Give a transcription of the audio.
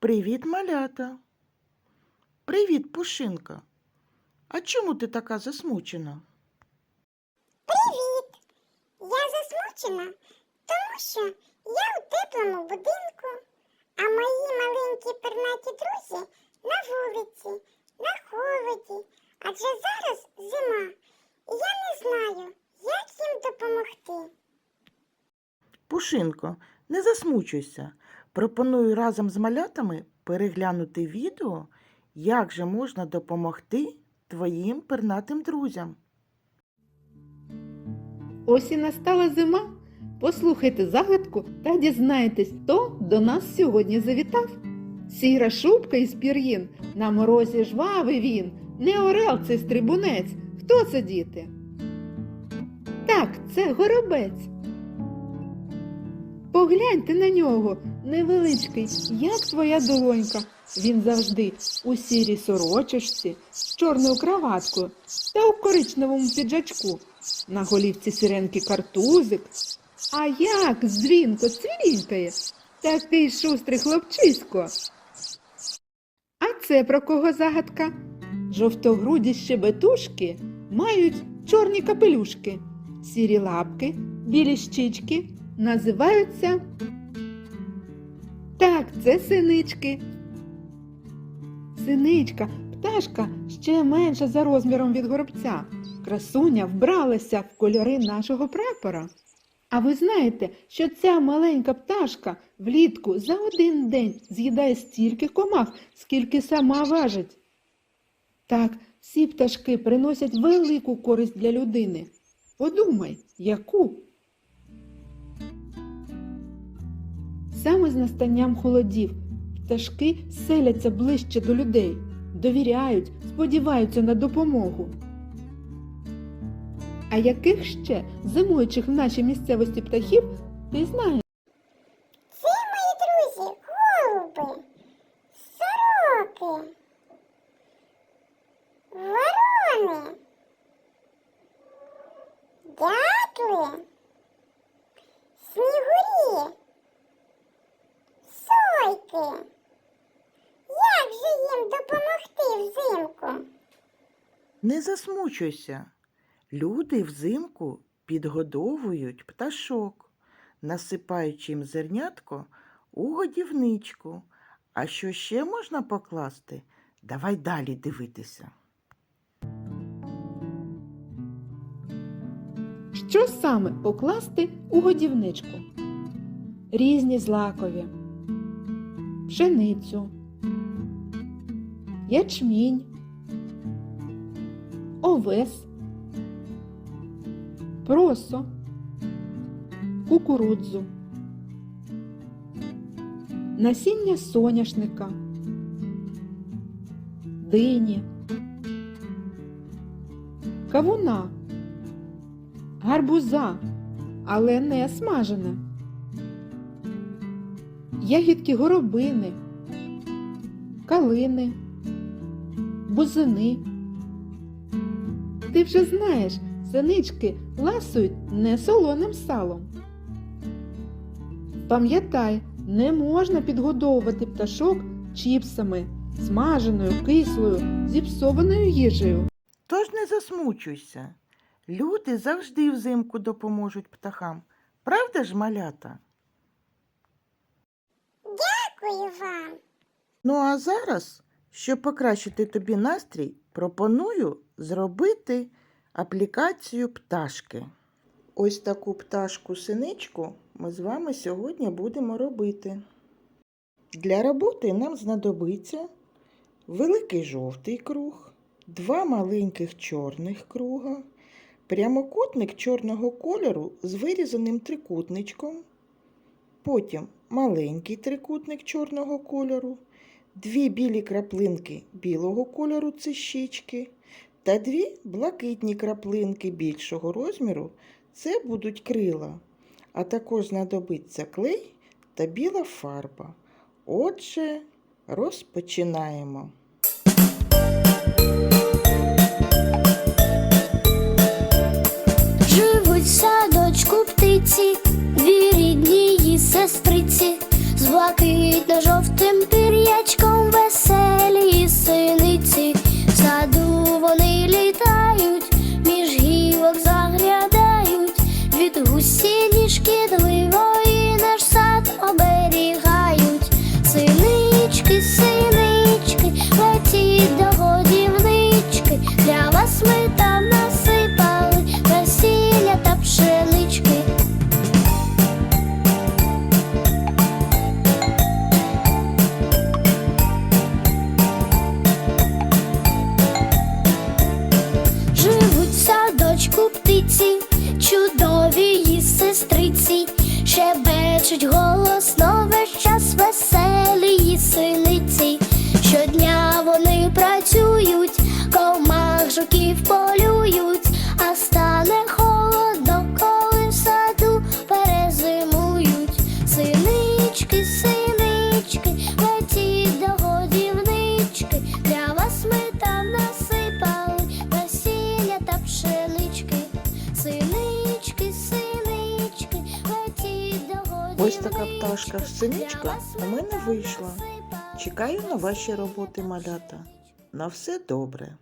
Привіт, малята. Привіт, Пушинка. А чому ти така засмучена? Привіт! Я засмучена, тому що я у теплому будинку, а мої маленькі пернаті друзі на вулиці, на холоді. Адже зараз зима, і я не знаю, як їм допомогти. Пушинко, не засмучуйся. Пропоную разом з малятами переглянути відео, як же можна допомогти твоїм пернатим друзям. Ось і настала зима. Послухайте загадку та дізнайтесь, хто до нас сьогодні завітав. Сіра шубка із пір'їн, на морозі жвавий він, не орел це стрибунець. Хто це діти? Так, це горобець. Погляньте на нього, невеличкий, як твоя долонька. Він завжди у сірій сорочечці, з чорною краваткою та у коричневому піджачку. На голівці сиренки картузик. А як дзвінко цвірінькає, такий шустрий хлопчисько. А це про кого загадка? Жовтогруді щебетушки мають чорні капелюшки, сірі лапки, білі щічки називаються. Так, це синички. Синичка, пташка ще менша за розміром від горобця. Красуня вбралася в кольори нашого прапора. А ви знаєте, що ця маленька пташка влітку за один день з'їдає стільки комах, скільки сама важить. Так, всі пташки приносять велику користь для людини. Подумай, яку? Саме з настанням холодів пташки селяться ближче до людей, довіряють, сподіваються на допомогу. А яких ще зимуючих в нашій місцевості птахів ти знаєш? Це мої друзі, голуби, сороки, ворони, дятли, сойки. Як же їм допомогти взимку? Не засмучуйся. Люди взимку підгодовують пташок, насипаючи їм зернятко у годівничку. А що ще можна покласти? Давай далі дивитися. Що саме покласти у годівничку? Різні злакові, пшеницю, ячмінь, овес, просо, кукурудзу, насіння соняшника, дині, кавуна гарбуза, але не смажене. Ягідки горобини, калини, бузини. Ти вже знаєш, синички ласують не солоним салом. Пам'ятай, не можна підгодовувати пташок чіпсами, смаженою, кислою, зіпсованою їжею. Тож не засмучуйся. Люди завжди взимку допоможуть птахам. Правда ж, малята? Дякую вам. Ну а зараз, щоб покращити тобі настрій, пропоную зробити аплікацію пташки. Ось таку пташку-синичку ми з вами сьогодні будемо робити. Для роботи нам знадобиться великий жовтий круг, два маленьких чорних круга, прямокутник чорного кольору з вирізаним трикутничком, потім маленький трикутник чорного кольору, дві білі краплинки білого кольору це щічки, та дві блакитні краплинки більшого розміру це будуть крила, а також знадобиться клей та біла фарба. Отже, розпочинаємо. сестриці, з блакитно жовтим пір'ячком веселі синиці, в саду вони літають, між гілок заглядають, від гусінішки ніжки. шепочуть голосно. Ось така пташка синичка у мене вийшла. Чекаю на ваші роботи малята. На все добре.